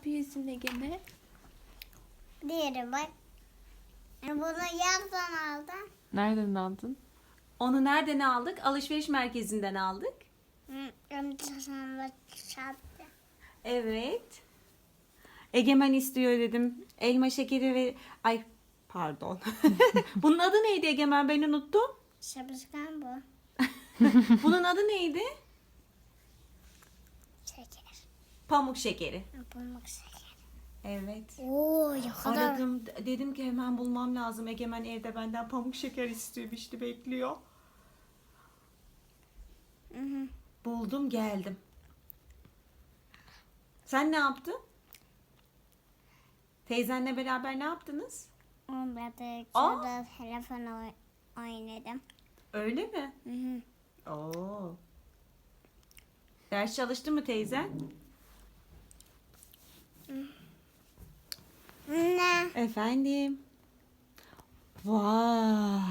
yapıyorsun Egemen? Diğeri bak. Bunu yazdan aldım. Nereden aldın? Onu nereden aldık? Alışveriş merkezinden aldık. Evet. Egemen istiyor dedim. Elma şekeri ve... Ay pardon. Bunun adı neydi Egemen? Ben unuttum. Şapışkan bu. Bunun adı neydi? Şeker. Pamuk şekeri. Pamuk şeker. Evet. Oo ne kadar. Aradım dedim ki hemen bulmam lazım. Egemen evde benden pamuk şeker istiyor işte bekliyor. Hı hı. Buldum geldim. Sen ne yaptın? Teyzenle beraber ne yaptınız? Ben de şurada telefon oy- oynadım. Öyle mi? Hı hı. Oo. Ders çalıştı mı teyzen? Ne? Efendim. Vay.